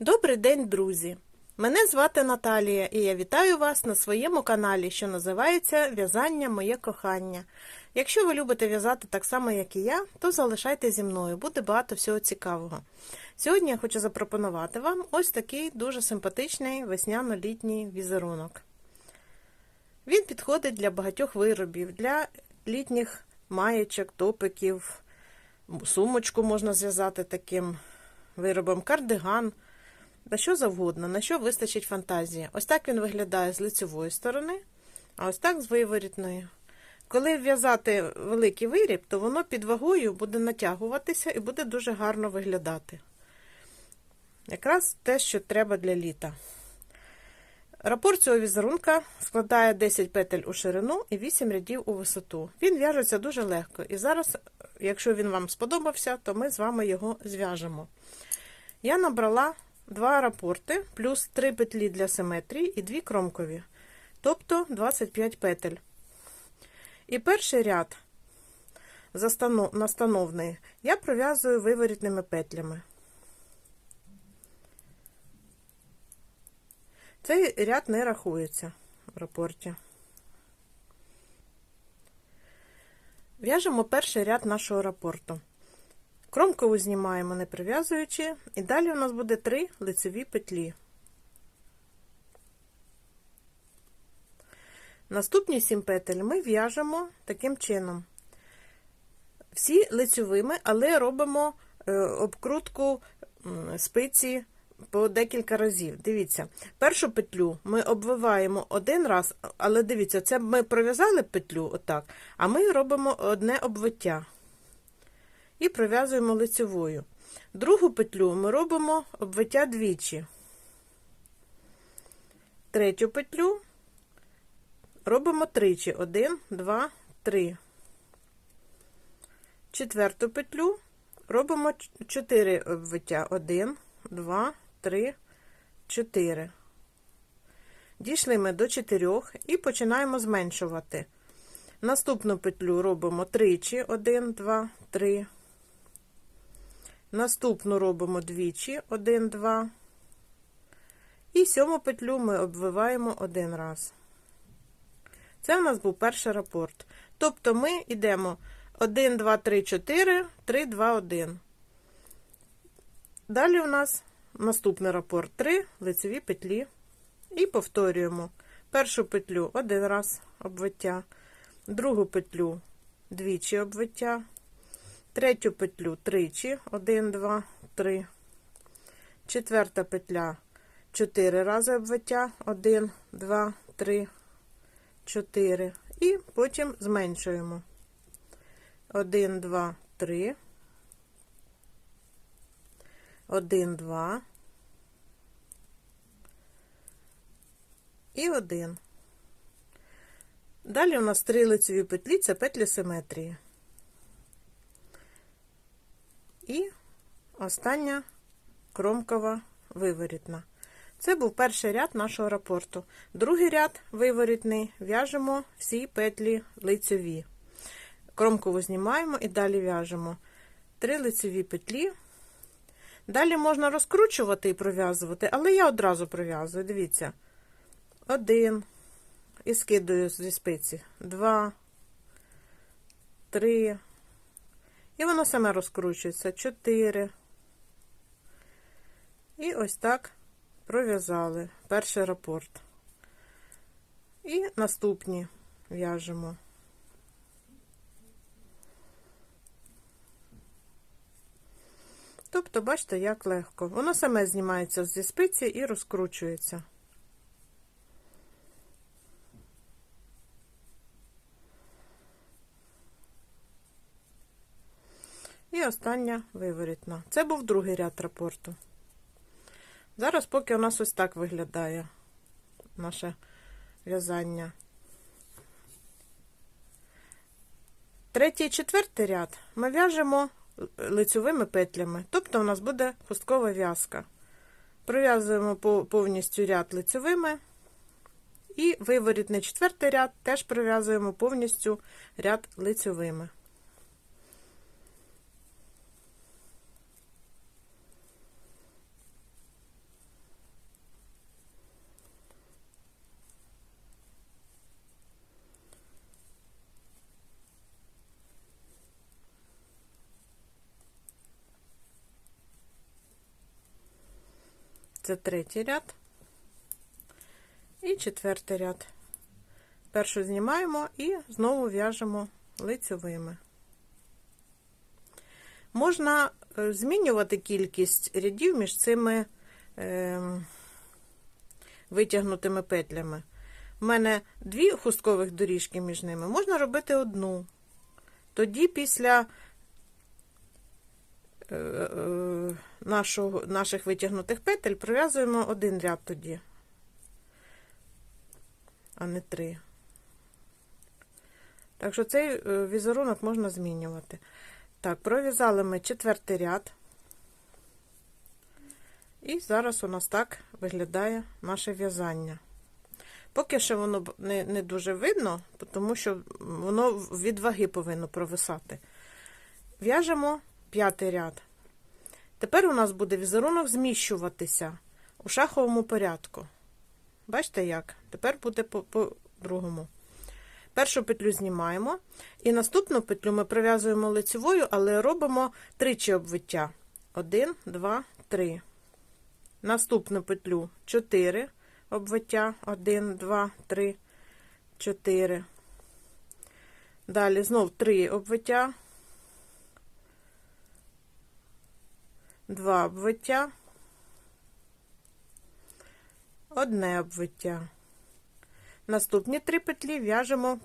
Добрий день, друзі! Мене звати Наталія, і я вітаю вас на своєму каналі, що називається В'язання Моє кохання. Якщо ви любите в'язати так само, як і я, то залишайте зі мною, буде багато всього цікавого. Сьогодні я хочу запропонувати вам ось такий дуже симпатичний весняно-літній візерунок. Він підходить для багатьох виробів, для літніх маєчок, топиків, сумочку можна зв'язати таким виробом, кардиган. Та що завгодно, на що вистачить фантазії. Ось так він виглядає з лицевої сторони, а ось так з виворітної. Коли в'язати великий виріб, то воно під вагою буде натягуватися і буде дуже гарно виглядати. Якраз те, що треба для літа. Рапорт цього візерунка складає 10 петель у ширину і 8 рядів у висоту. Він в'яжеться дуже легко. І зараз, якщо він вам сподобався, то ми з вами його зв'яжемо. Я набрала два рапорти, плюс 3 петлі для симетрії і 2 кромкові, тобто 25 петель. І перший ряд настановний я пров'язую виворітними петлями. Цей ряд не рахується в рапорті. В'яжемо перший ряд нашого рапорту. Кромкову знімаємо не прив'язуючи, і далі у нас буде 3 лицеві петлі. Наступні 7 петель ми в'яжемо таким чином. Всі лицьовими, але робимо обкрутку спиці по декілька разів. Дивіться, першу петлю ми обвиваємо один раз, але дивіться, це ми пров'язали петлю отак, а ми робимо одне обвиття і пров'язуємо лицевою. Другу петлю ми робимо обвиття двічі. Третю петлю робимо тричі. Один, два, три. Четверту петлю робимо 4 обвиття. Один, два, три, чотири. Дійшли ми до чотирьох і починаємо зменшувати. Наступну петлю робимо тричі, один, два, три. Наступну робимо двічі, один, два. І сьому петлю ми обвиваємо один раз. Це у нас був перший рапорт. Тобто ми йдемо 1, 2, 3, 4, 3, 2, 1. Далі у нас наступний рапорт 3 лицеві петлі. І повторюємо першу петлю один раз обвиття, другу петлю двічі обвиття, третю петлю тричі, 1, 2, 3, четверта петля 4 рази обвиття, 1, 2, 3, 4. І потім зменшуємо. 1, 2, 3, 1, 2 і 1. Далі у нас три лицеві петлі, це петлі симетрії. І остання кромкова виворітна. Це був перший ряд нашого рапорту. Другий ряд виворітний в'яжемо всі петлі лицеві. Кромкову знімаємо і далі в'яжемо три лицеві петлі. Далі можна розкручувати і пров'язувати, але я одразу пров'язую. Дивіться, один. І скидаю зі спиці. Два, три. І воно саме розкручується. Чотири. І ось так пров'язали перший рапорт. І наступні в'яжемо. Тобто, бачите, як легко. Воно саме знімається зі спиці і розкручується. Остання виворітна. Це був другий ряд рапорту. Зараз, поки у нас ось так виглядає наше в'язання. Третій і четвертий ряд ми в'яжемо лицьовими петлями, тобто у нас буде хусткова в'язка. Пров'язуємо повністю ряд лицьовими, і виворітний четвертий ряд теж пров'язуємо повністю ряд лицьовими. Це третій ряд і четвертий ряд. Першу знімаємо і знову в'яжемо лицьовими. Можна е, змінювати кількість рядів між цими е, витягнутими петлями. У мене дві хусткових доріжки між ними, можна робити одну. Тоді після е, е, нашого, наших витягнутих петель пров'язуємо один ряд тоді, а не три. Так що цей е, візерунок можна змінювати. Так, пров'язали ми четвертий ряд. І зараз у нас так виглядає наше в'язання. Поки що воно не, не дуже видно, тому що воно від ваги повинно провисати. В'яжемо п'ятий ряд. Тепер у нас буде візерунок зміщуватися у шаховому порядку. Бачите як? Тепер буде по-другому. Першу петлю знімаємо, і наступну петлю ми пров'язуємо лицевою, але робимо тричі обвиття. 1, 2, 3. Наступну петлю 4 обвиття. 1, 2, 3, 4. Далі знов 3 обвиття. 2 обвиття. Одне обвиття. Наступні три петлі в'яжемо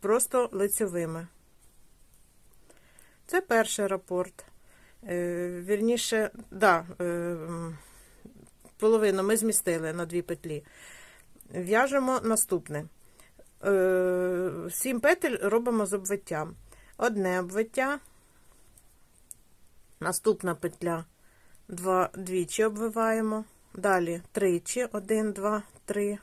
просто лицьовими. Це перший рапорт. Е, вірніше, да, е, половину ми змістили на дві петлі. В'яжемо наступне. Е, сім петель робимо з обвиттям. Одне обвиття, наступна петля два, двічі обвиваємо. Далі тричі, один, два, три.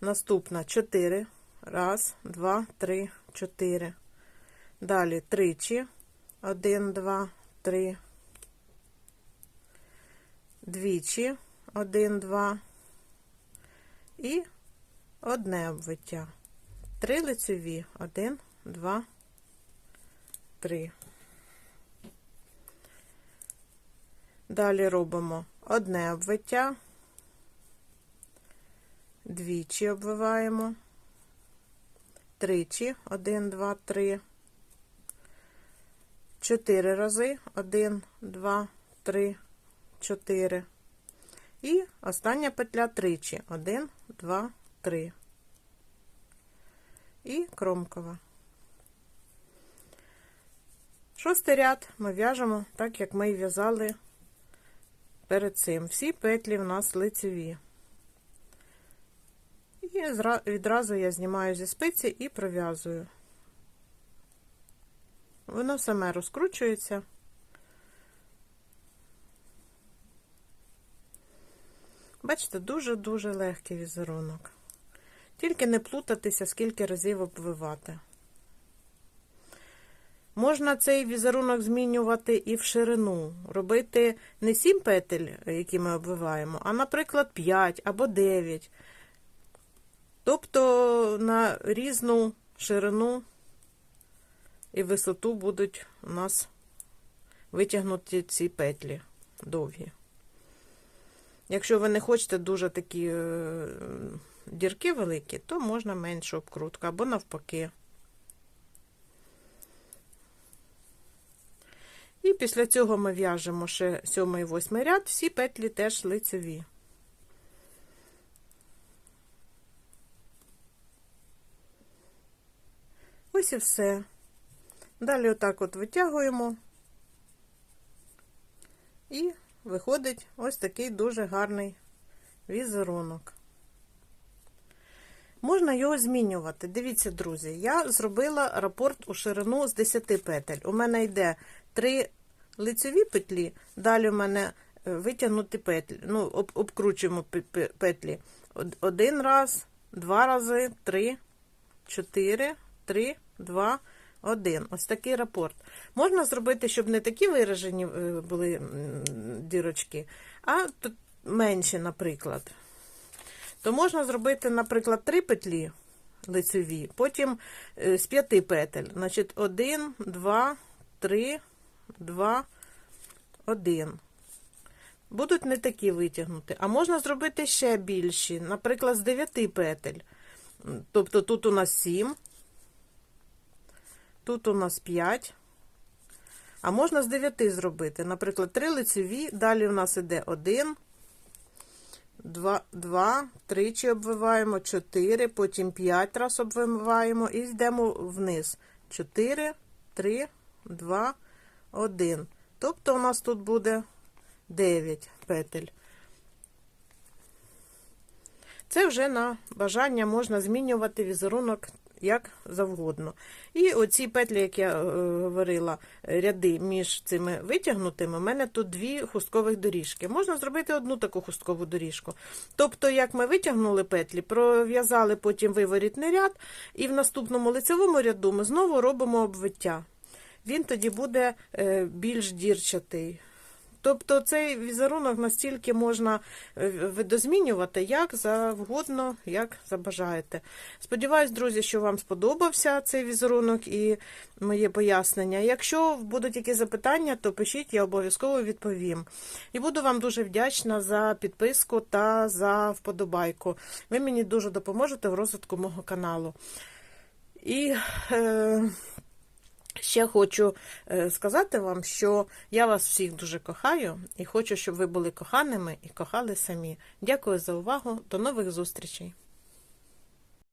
Наступна 4. Раз, два, три, чотири. Далі тричі. Один, два, три. Двічі. Один, два. І одне обвиття. Три лицеві. Один, два, три. Далі робимо одне обвиття двічі обвиваємо, тричі, один, два, три, чотири рази, один, два, три, чотири. І остання петля тричі, один, два, три. І кромкова. Шостий ряд ми в'яжемо так, як ми в'язали перед цим. Всі петлі в нас лицеві. І відразу я знімаю зі спиці і пров'язую. Воно саме розкручується. Бачите, дуже-дуже легкий візерунок. Тільки не плутатися, скільки разів обвивати. Можна цей візерунок змінювати і в ширину. Робити не 7 петель, які ми обвиваємо, а, наприклад, 5 або 9. Тобто на різну ширину і висоту будуть у нас витягнуті ці петлі довгі. Якщо ви не хочете дуже такі е, дірки великі, то можна меншу обкрутку або навпаки. І після цього ми в'яжемо ще 7 і 8 ряд, всі петлі теж лицеві. Ось і все. Далі отак от витягуємо, і виходить ось такий дуже гарний візерунок. Можна його змінювати. Дивіться, друзі, я зробила рапорт у ширину з 10 петель. У мене йде 3 лицеві петлі, далі у мене е, витягнуті петлі. Ну, об, обкручуємо петлі. Один раз, два рази, три, чотири, три, 2, 1. Ось такий рапорт. Можна зробити, щоб не такі виражені е, були дірочки, а тут менші, наприклад. То можна зробити, наприклад, 3 петлі лицеві, потім е, з 5 петель. Значить, 1, 2, 3, 2, 1. будуть не такі витягнуті. А можна зробити ще більші, наприклад, з 9 петель. Тобто тут у нас 7, тут у нас 5. А можна з 9 зробити. Наприклад, 3 лицеві, далі у нас іде 1, 2, 2 тричі обвиваємо, 4, потім 5 раз обвиваємо і йдемо вниз. 4, 3, 2, 1. Тобто у нас тут буде 9 петель. Це вже на бажання можна змінювати візерунок як завгодно. І оці петлі, як я е, говорила, ряди між цими витягнутими, у мене тут дві хусткових доріжки. Можна зробити одну таку хусткову доріжку. Тобто, як ми витягнули петлі, пров'язали потім виворітний ряд, і в наступному лицевому ряду ми знову робимо обвиття. Він тоді буде е, більш дірчатий. Тобто цей візерунок настільки можна е, видозмінювати, як завгодно, як забажаєте. Сподіваюсь, друзі, що вам сподобався цей візерунок і моє пояснення. Якщо будуть якісь запитання, то пишіть, я обов'язково відповім. І буду вам дуже вдячна за підписку та за вподобайку. Ви мені дуже допоможете в розвитку мого каналу. І е, Ще хочу е, сказати вам, що я вас всіх дуже кохаю і хочу, щоб ви були коханими і кохали самі. Дякую за увагу. До нових зустрічей!